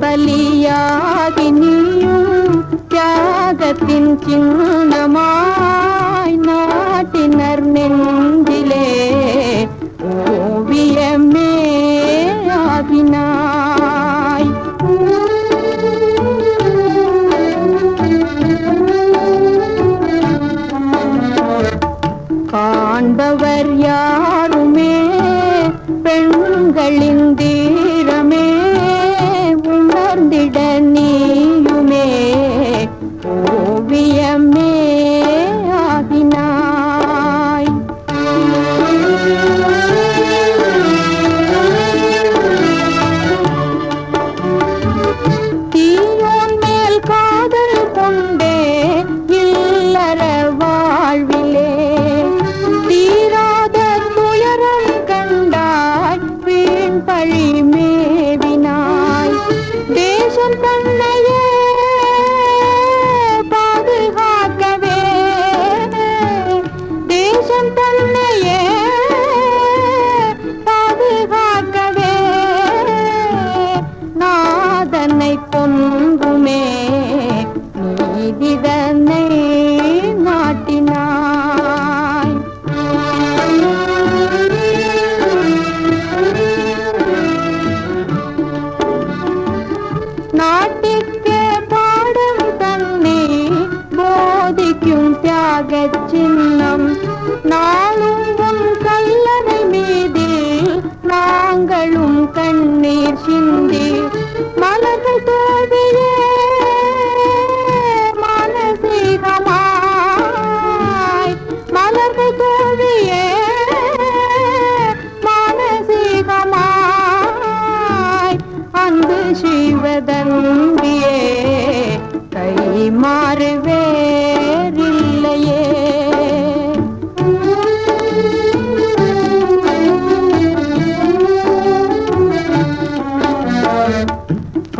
பலியாகி நீயும் தியாகத்தின் சின்னமாய் நாட்டினர் நெஞ்சிலே ஓவியமே ஆகினாய். காண்பவர் யாருமே பெண்களின் தீ தியாக சின்னம் நாளும் உன் கல்லறை மீதில் நாங்களும் கண்ணீர் சிந்தி. மலர்கள் தோழியே மானசீகமாய் மலர்கள் தோழியே மானசீகமாய் அன்பு சிவதம்பியே கை மாறுவே.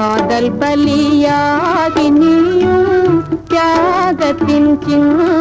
காதல் பலியாகி நீயும் தியாகத்தின் சின்னமாய்